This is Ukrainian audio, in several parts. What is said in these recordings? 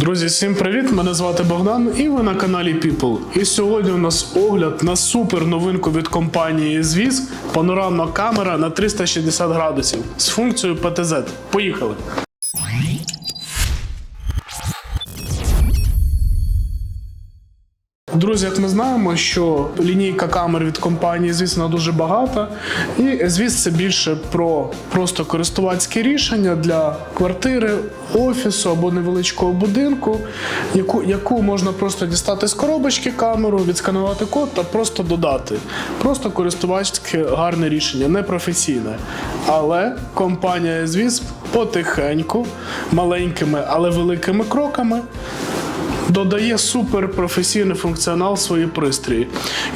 Друзі, всім привіт! Мене звати Богдан, і ви на каналі People. І сьогодні у нас огляд на супер новинку від компанії Звіз панорамна камера на 360 градусів з функцією ПТЗ. Поїхали! Друзі, як ми знаємо, що лінійка камер від компанії звісно дуже багата, і звіс це більше про просто користувацьке рішення для квартири, офісу або невеличкого будинку, яку, яку можна просто дістати з коробочки камеру, відсканувати код та просто додати. Просто користувацьке гарне рішення, не професійне. Але компанія звіс потихеньку, маленькими, але великими кроками додає суперпрофесійний функціонал свої пристрої.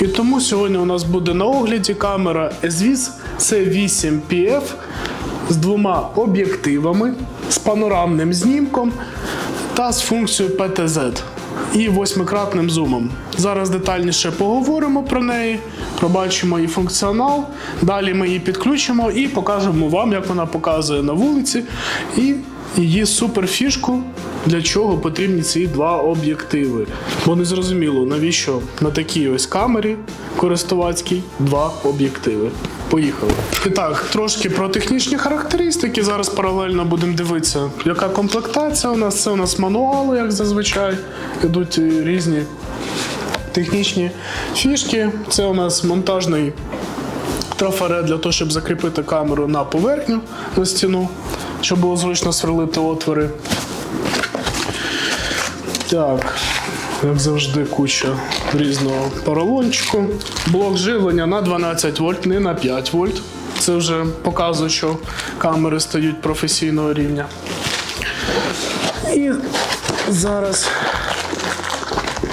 І тому сьогодні у нас буде на огляді камера SVIS C8 PF з двома об'єктивами, з панорамним знімком та з функцією PTZ і восьмикратним зумом. Зараз детальніше поговоримо про неї, пробачимо її функціонал. Далі ми її підключимо і покажемо вам, як вона показує на вулиці, і її суперфішку, для чого потрібні ці два об'єктиви. Бо не зрозуміло, навіщо на такій ось камері користувацькій два об'єктиви. Поїхали. І так, трошки про технічні характеристики. Зараз паралельно будемо дивитися, яка комплектація у нас. Це у нас мануали, як зазвичай. Ідуть е, різні технічні фішки. Це у нас монтажний трафарет для того, щоб закріпити камеру на поверхню на стіну, щоб було зручно сверлити отвори. Так, як завжди, куча різного поролончику. Блок живлення на 12 вольт, не на 5 вольт. Це вже показує, що камери стають професійного рівня. І зараз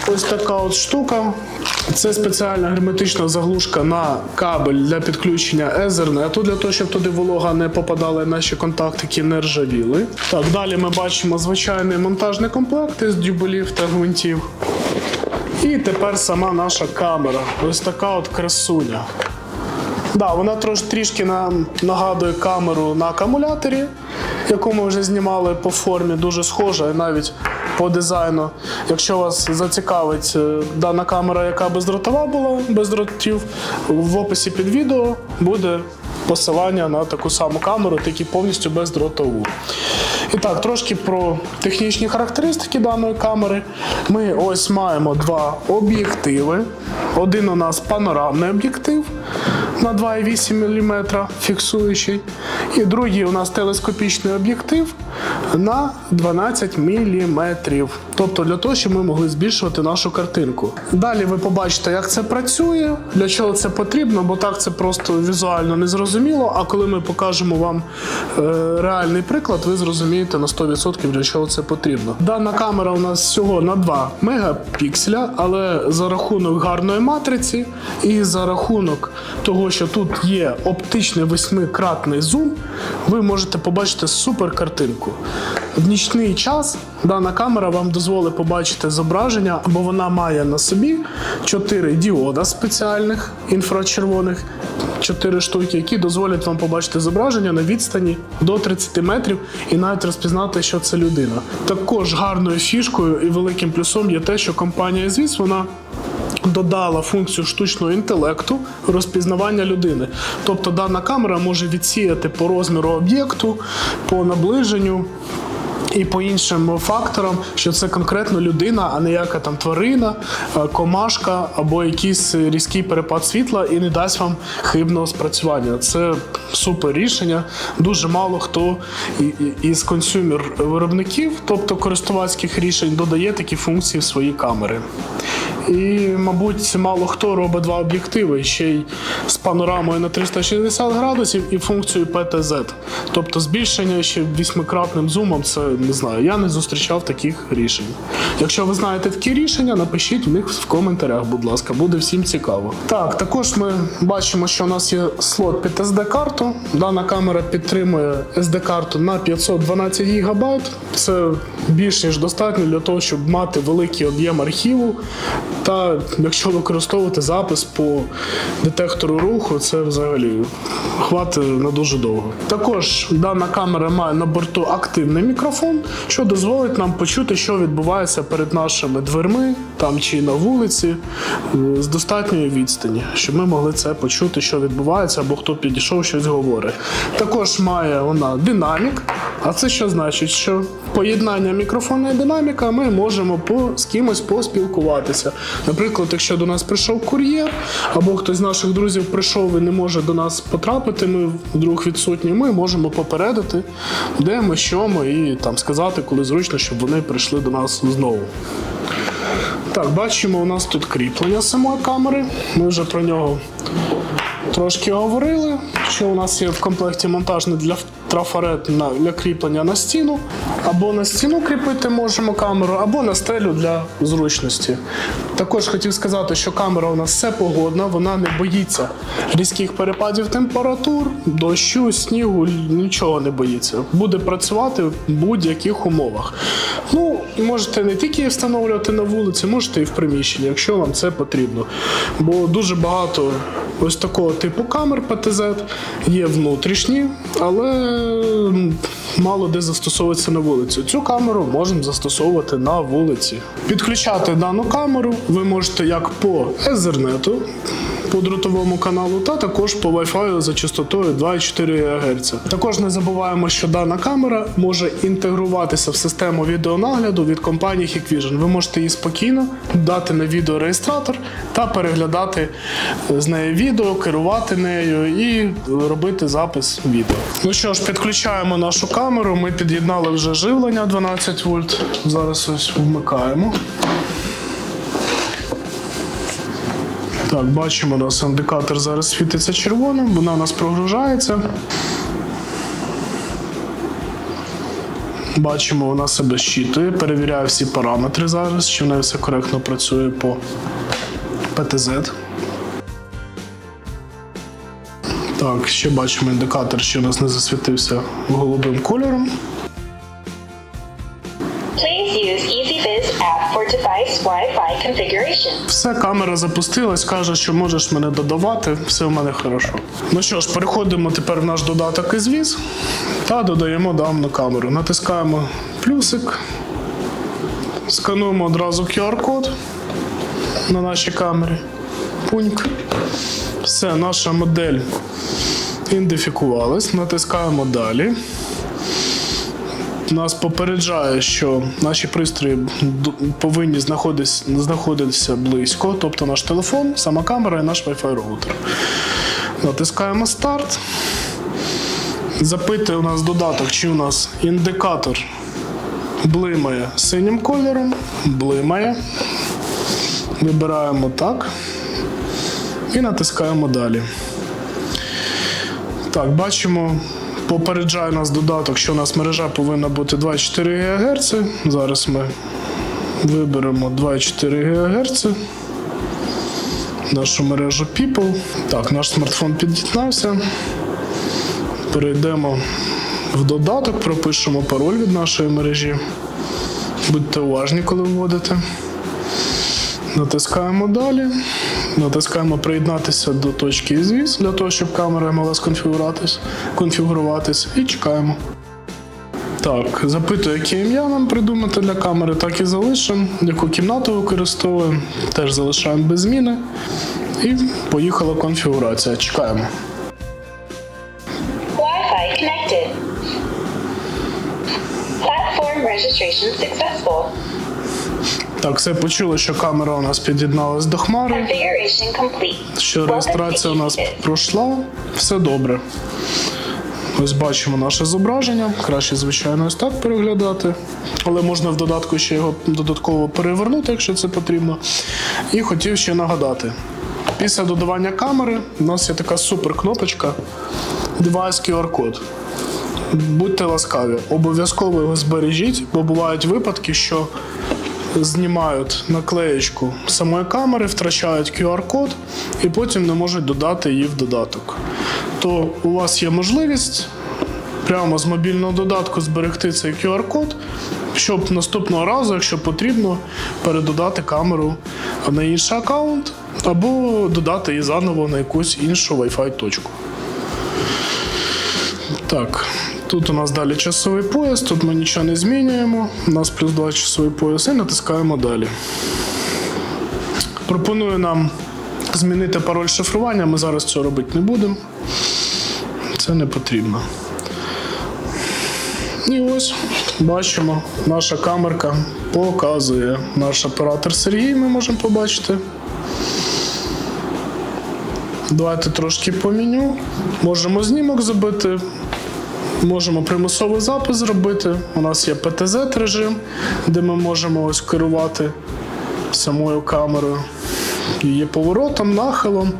ось така от штука. Це спеціальна герметична заглушка на кабель для підключення Ethernet, для того, щоб туди волога не попадала наші контактики не ржавіли. Так, далі ми бачимо звичайний монтажний комплект із дюбелів та гвинтів. І тепер сама наша камера. Ось така от красуня. Да, вона трош, трішки нам нагадує камеру на акумуляторі, яку ми вже знімали по формі, дуже схожа і навіть по дизайну. Якщо вас зацікавить е, дана камера, яка бездротова була, без дротів, в описі під відео буде посилання на таку саму камеру, тільки повністю бездротову. І так, трошки про технічні характеристики даної камери. Ми ось маємо два об'єктиви. Один у нас панорамний об'єктив на 2,8 мм фіксуючий. І другий у нас телескопічний об'єктив на 12 мм. Тобто для того, щоб ми могли збільшувати нашу картинку. Далі ви побачите, як це працює, для чого це потрібно, бо так це просто візуально не зрозуміло. А коли ми покажемо вам е, реальний приклад, ви зрозумієте на 100% для чого це потрібно. Дана камера у нас всього на 2 мегапікселя, але за рахунок гарної матриці і за рахунок того, що тут є оптичний восьмикратний зум, ви можете побачити супер картинку. В нічний час дана камера вам дозволить побачити зображення, бо вона має на собі 4 діода спеціальних інфрачервоних, 4 штуки, які дозволять вам побачити зображення на відстані до 30 метрів і навіть розпізнати, що це людина. Також гарною фішкою і великим плюсом є те, що компанія звіс вона додала функцію штучного інтелекту розпізнавання людини. Тобто дана камера може відсіяти по розміру об'єкту, по наближенню. І по іншим факторам, що це конкретно людина, а не яка там тварина, е, комашка або якийсь різкий перепад світла і не дасть вам хибного спрацювання. Це супер рішення. Дуже мало хто із консюмер виробників, тобто користувацьких рішень, додає такі функції в свої камери. І, мабуть, мало хто робить два об'єктиви ще й з панорамою на 360 градусів і функцією PTZ. Тобто збільшення ще вісьмикратним зумом, це не знаю. Я не зустрічав таких рішень. Якщо ви знаєте такі рішення, напишіть в них в коментарях, будь ласка, буде всім цікаво. Так, також ми бачимо, що у нас є слот під SD-карту. Дана камера підтримує SD-карту на 512 ГБ. Це більш ніж достатньо для того, щоб мати великий об'єм архіву. Та якщо використовувати запис по детектору руху, це взагалі хватить на дуже довго. Також дана камера має на борту активний мікрофон. Мікрофон, що дозволить нам почути, що відбувається перед нашими дверми там чи на вулиці е, з достатньої відстані, щоб ми могли це почути, що відбувається, або хто підійшов, щось говорить. Також має вона динамік. А це що значить? Що поєднання мікрофона і динаміка ми можемо по, з кимось поспілкуватися. Наприклад, якщо до нас прийшов кур'єр, або хтось з наших друзів прийшов і не може до нас потрапити, ми вдруг відсутні, ми можемо попередити, де ми, що ми, і там сказати, коли зручно, щоб вони прийшли до нас знову. Так, бачимо, у нас тут кріплення самої камери. Ми вже про нього трошки говорили, що у нас є в комплекті монтажний для трафарет на для кріплення на стіну. Або на стіну кріпити можемо камеру, або на стелю для зручності. Також хотів сказати, що камера у нас все погодна, вона не боїться різких перепадів температур, дощу, снігу, нічого не боїться. Буде працювати в будь-яких умовах. Ну, можете не тільки встановлювати на вулиці, можете і в приміщенні, якщо вам це потрібно. Бо дуже багато ось такого типу камер ПТЗ є внутрішні, але мало де застосовується на вулицю. Цю камеру можемо застосовувати на вулиці. Підключати дану камеру ви можете як по Ethernet, по дротовому каналу, та також по Wi-Fi за частотою 2,4 ГГц. Також не забуваємо, що дана камера може інтегруватися в систему відеонагляду від компанії Hikvision. Ви можете її спокійно дати на відеореєстратор та переглядати з неї відео, керувати нею і робити запис відео. Ну що ж, підключаємо нашу камеру. Ми під'єднали вже живлення 12 вольт. Зараз ось вмикаємо. Так, бачимо, у нас індикатор зараз світиться червоним, вона у нас прогружається. Бачимо, вона себе щитує, перевіряє всі параметри зараз, чи в неї все коректно працює по ПТЗ. Так, ще бачимо індикатор, що у нас не засвітився голубим кольором. Please use Все, камера запустилась, каже, що можеш мене додавати, все в мене хорошо. Ну що ж, переходимо тепер в наш додаток із віз та додаємо дану камеру. Натискаємо плюсик, скануємо одразу QR-код на нашій камері. Пуньк. Все, наша модель ідентифікувалась. Натискаємо далі. Нас попереджає, що наші пристрої повинні знаходитися близько, тобто наш телефон, сама камера і наш Wi-Fi роутер. Натискаємо старт. Запитує у нас додаток, чи у нас індикатор блимає синім кольором, блимає. Вибираємо так і натискаємо далі. Так, бачимо, попереджає нас додаток, що у нас мережа повинна бути 24 ГГц. Зараз ми виберемо 24 ГГц. Нашу мережу People. Так, наш смартфон під'єднався. Перейдемо в додаток, пропишемо пароль від нашої мережі. Будьте уважні, коли вводите. Натискаємо далі. Натискаємо приєднатися до точки звіз для того, щоб камера могла сконфігуруватись, конфігуруватись і чекаємо. Так, запитую, яке ім'я нам придумати для камери, так і залишимо. Яку кімнату використовуємо, теж залишаємо без зміни. І поїхала конфігурація. Чекаємо. Wi-Fi connected. Platform registration successful. Так, все почули, що камера у нас під'єдналась до хмари. Що реєстрація у нас пройшла, все добре. Ось бачимо наше зображення. Краще, звичайно, ось так переглядати. Але можна в додатку ще його додатково перевернути, якщо це потрібно. І хотів ще нагадати: після додавання камери у нас є така супер кнопочка Device QR-код. Будьте ласкаві, обов'язково його збережіть, бо бувають випадки, що знімають наклеєчку самої камери, втрачають QR-код і потім не можуть додати її в додаток. То у вас є можливість прямо з мобільного додатку зберегти цей QR-код, щоб наступного разу, якщо потрібно, передодати камеру на інший аккаунт або додати її заново на якусь іншу Wi-Fi точку. Так, Тут у нас далі часовий пояс, тут ми нічого не змінюємо. У нас плюс 2 часовий пояс і натискаємо далі. Пропоную нам змінити пароль шифрування. Ми зараз цього робити не будемо. Це не потрібно. І ось бачимо, наша камерка показує наш оператор Сергій. Ми можемо побачити. Давайте трошки по меню. Можемо знімок зробити, можемо примусовий запис зробити. У нас є ПТЗ режим, де ми можемо ось керувати самою камерою, її поворотом, нахилом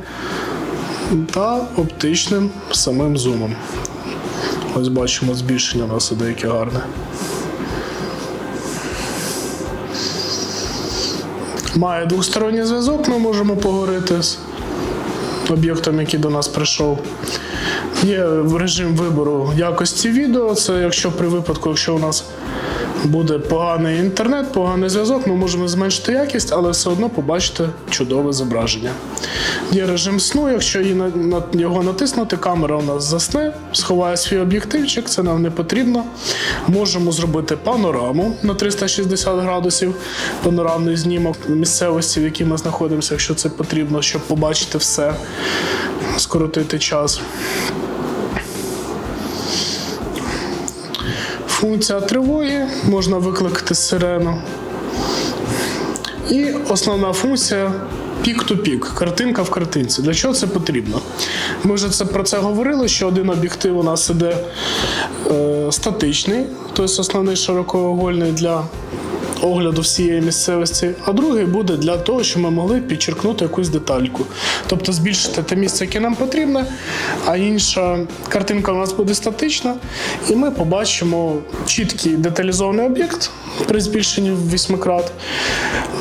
та оптичним самим зумом. Ось бачимо збільшення у нас іде яке гарне. Має двосторонній зв'язок, ми можемо поговорити з об'єктом, який до нас прийшов. Є режим вибору якості відео. Це якщо при випадку, якщо у нас буде поганий інтернет, поганий зв'язок, ми можемо зменшити якість, але все одно побачити чудове зображення. Є режим сну, якщо її на його натиснути, камера у нас засне, сховає свій об'єктивчик, це нам не потрібно. Можемо зробити панораму на 360 градусів, панорамний знімок місцевості, в якій ми знаходимося, якщо це потрібно, щоб побачити все, скоротити час. Функція тривоги, можна викликати сирену. І основна функція пік-ту-пік, картинка в картинці. Для чого це потрібно? Ми вже це, про це говорили, що один об'єктив у нас іде е, статичний, тобто основний широкоугольний для огляду всієї місцевості, а другий буде для того, щоб ми могли підчеркнути якусь детальку. Тобто збільшити те місце, яке нам потрібне, а інша картинка у нас буде статична, і ми побачимо чіткий деталізований об'єкт при збільшенні в 8 крат.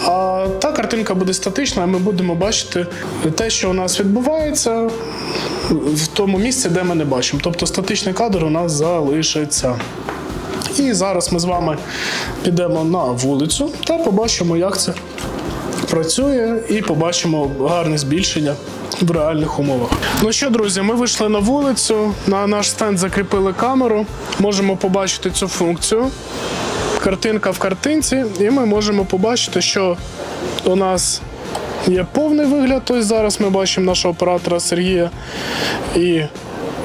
А та картинка буде статична, а ми будемо бачити те, що у нас відбувається в тому місці, де ми не бачимо. Тобто статичний кадр у нас залишиться. І зараз ми з вами підемо на вулицю та побачимо, як це працює, і побачимо гарне збільшення в реальних умовах. Ну що, друзі, ми вийшли на вулицю, на наш стенд закріпили камеру. Можемо побачити цю функцію. Картинка в картинці, і ми можемо побачити, що у нас є повний вигляд. Тобто зараз ми бачимо нашого оператора Сергія і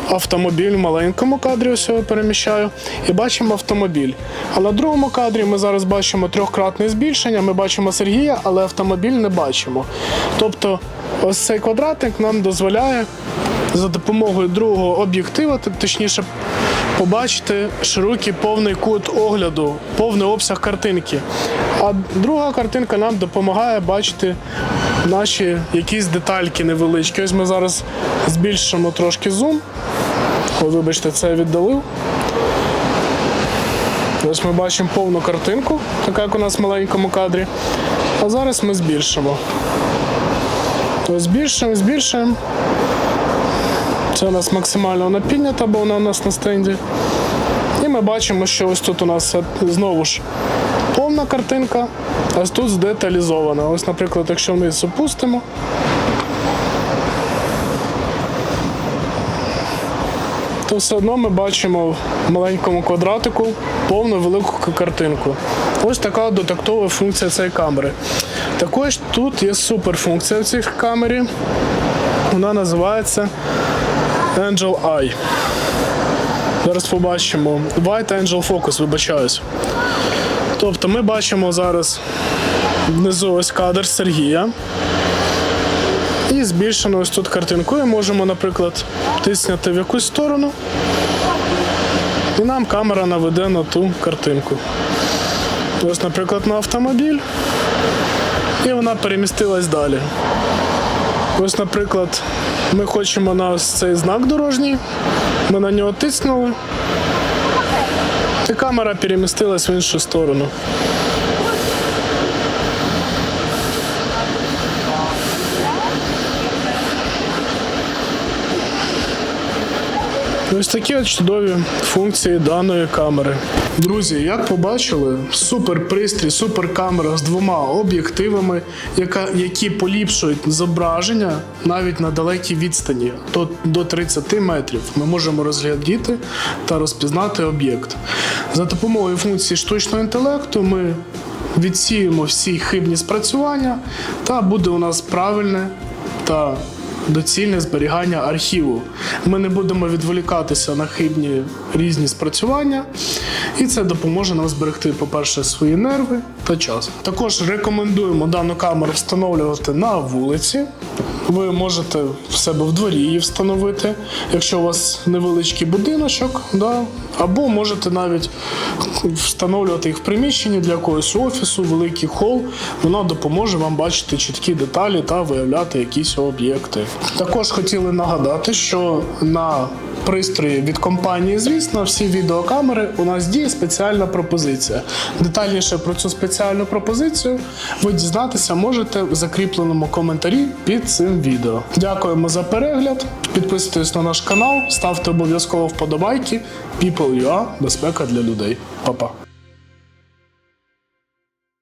автомобіль в маленькому кадрі, ось я переміщаю, і бачимо автомобіль. А на другому кадрі ми зараз бачимо трьохкратне збільшення. Ми бачимо Сергія, але автомобіль не бачимо. Тобто, ось цей квадратик нам дозволяє за допомогою другого об'єктива, точніше, побачити широкий повний кут огляду, повний обсяг картинки. А друга картинка нам допомагає бачити наші якісь детальки невеличкі. Ось ми зараз збільшимо трошки зум. Ой, вибачте, це віддалив. Ось ми бачимо повну картинку, така як у нас в маленькому кадрі. А зараз ми збільшимо. Ось збільшуємо, збільшуємо. Це у нас максимально вона піднята, бо вона у нас на стенді. І ми бачимо, що ось тут у нас е, знову ж повна картинка, а ось тут здеталізована. Ось, наприклад, якщо вниз опустимо. То все одно ми бачимо в маленькому квадратику повну велику картинку. Ось така детектова функція цієї камери. Також тут є суперфункція в цій камері. Вона називається Angel Eye. Зараз побачимо. White Angel Focus, вибачаюсь. Тобто ми бачимо зараз внизу ось кадр Сергія. І збільшено ось тут картинку. І можемо, наприклад, тисняти в якусь сторону. І нам камера наведе на ту картинку. Ось, наприклад, на автомобіль. І вона перемістилась далі. Ось, наприклад, ми хочемо на ось цей знак дорожній, ми на нього тиснули, і камера перемістилась в іншу сторону. Ось такі от чудові функції даної камери. Друзі, як побачили, супер пристрій, супер камера з двома об'єктивами, які поліпшують зображення навіть на далекій відстані до, до 30 метрів. Ми можемо розглядіти та розпізнати об'єкт. За допомогою функції штучного інтелекту ми відсіємо всі хибні спрацювання, та буде у нас правильне та доцільне зберігання архіву. Ми не будемо відволікатися на хибні різні спрацювання, і це допоможе нам зберегти, по-перше, свої нерви та час. Також рекомендуємо дану камеру встановлювати на вулиці. Ви можете в себе в дворі її встановити, якщо у вас невеличкий будиночок, да? Або можете навіть встановлювати їх в приміщенні для якогось офісу, великий хол. Воно допоможе вам бачити чіткі деталі та виявляти якісь об'єкти. Також хотіли нагадати, що на пристрої від компанії, звісно, всі відеокамери у нас діє спеціальна пропозиція. Детальніше про цю спеціальну пропозицію ви дізнатися можете в закріпленому коментарі під цим відео. Дякуємо за перегляд. Підписуйтесь на наш канал, ставте обов'язково вподобайки. People.ua – безпека для людей. Па-па.